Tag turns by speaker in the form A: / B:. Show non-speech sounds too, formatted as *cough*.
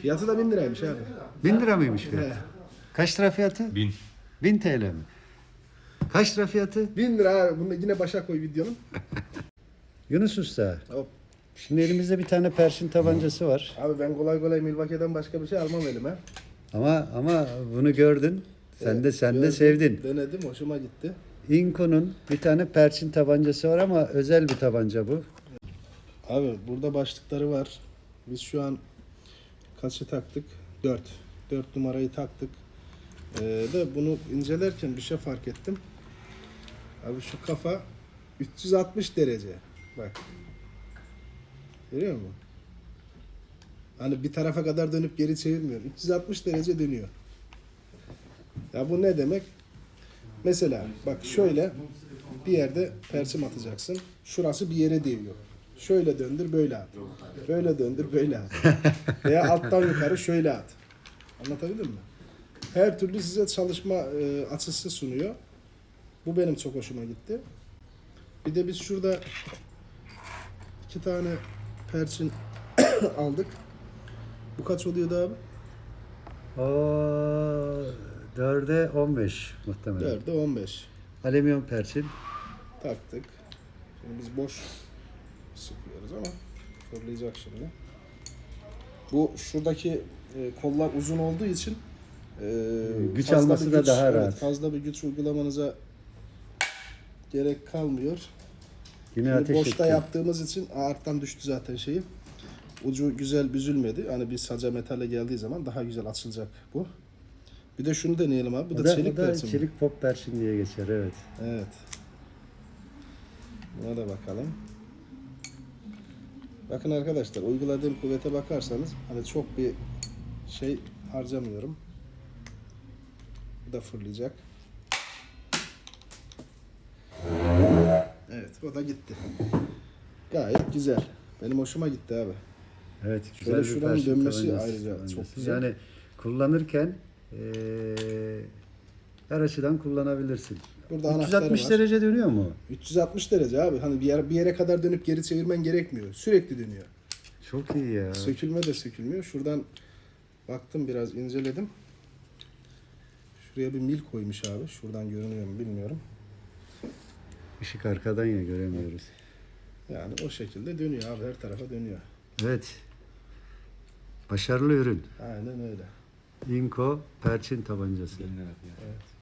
A: Fiyatı da 1000 liraymış abi.
B: 1000 lira mıymış
A: He.
B: fiyatı? Kaç lira fiyatı?
C: Bin.
B: 1000 TL mi? Kaç lira fiyatı?
A: 1000 lira abi. Bunu yine başa koy videonun. *laughs*
B: Yunus Usta.
A: Hop.
B: Şimdi elimizde bir tane Perşin tabancası var.
A: Abi ben kolay kolay Milwaukee'den başka bir şey almam elime.
B: Ama ama bunu gördün. Sen de sen de
A: Gördüm,
B: sevdin.
A: Denedim hoşuma gitti.
B: Inco'nun bir tane Perşin tabancası var ama özel bir tabanca bu.
A: Abi burada başlıkları var. Biz şu an kaçı taktık? 4. 4 numarayı taktık. Ee, de bunu incelerken bir şey fark ettim. Abi şu kafa 360 derece. Bak. Görüyor musun? Hani bir tarafa kadar dönüp geri çevirmiyor. 360 derece dönüyor. Ya bu ne demek? Mesela bak şöyle bir yerde perçem atacaksın. Şurası bir yere değiyor. Şöyle döndür böyle at. Böyle döndür böyle at. Veya alttan yukarı şöyle at. Anlatabildim mi? Her türlü size çalışma e, açısı sunuyor. Bu benim çok hoşuma gitti. Bir de biz şurada iki tane perçin *coughs* aldık. Bu kaç oluyordu abi?
B: O 4'e 15 muhtemelen.
A: 4'e 15
B: Alüminyum perçin.
A: taktık. Şimdi biz boş sıkıyoruz ama fırlayacak şimdi. Bu şuradaki e, kollar uzun olduğu için e,
B: Güç alması
A: bir
B: da
A: güç-
B: daha
A: evet,
B: rahat.
A: Fazla bir güç uygulamanıza gerek kalmıyor.
B: Yine
A: Şimdi
B: ateş
A: boşta
B: etti.
A: yaptığımız için ağırttan düştü zaten şeyi. Ucu güzel büzülmedi. Hani bir saca metale geldiği zaman daha güzel açılacak bu. Bir de şunu deneyelim abi. Bu da,
B: da,
A: çelik
B: da
A: perçin.
B: çelik pop perçin diye geçer evet.
A: Evet. Buna da bakalım. Bakın arkadaşlar uyguladığım kuvvete bakarsanız hani çok bir şey harcamıyorum. Bu da fırlayacak. Evet o da gitti. Gayet güzel. Benim hoşuma gitti abi.
B: Evet
A: Şöyle
B: güzel bir
A: şuranın dönmesi ayrıca çok güzel.
B: Yani kullanırken eee her açıdan kullanabilirsin.
A: Burada anahtarı
B: 360
A: var.
B: derece dönüyor mu?
A: 360 derece abi. Hani bir yere, bir yere kadar dönüp geri çevirmen gerekmiyor. Sürekli dönüyor.
B: Çok iyi ya.
A: Sökülme de sökülmüyor. Şuradan baktım biraz inceledim. Şuraya bir mil koymuş abi. Şuradan görünüyor mu bilmiyorum.
B: Işık arkadan ya göremiyoruz.
A: Yani o şekilde dönüyor abi. Her tarafa dönüyor.
B: Evet. Başarılı ürün.
A: Aynen öyle.
B: Inco perçin tabancası.
A: Evet.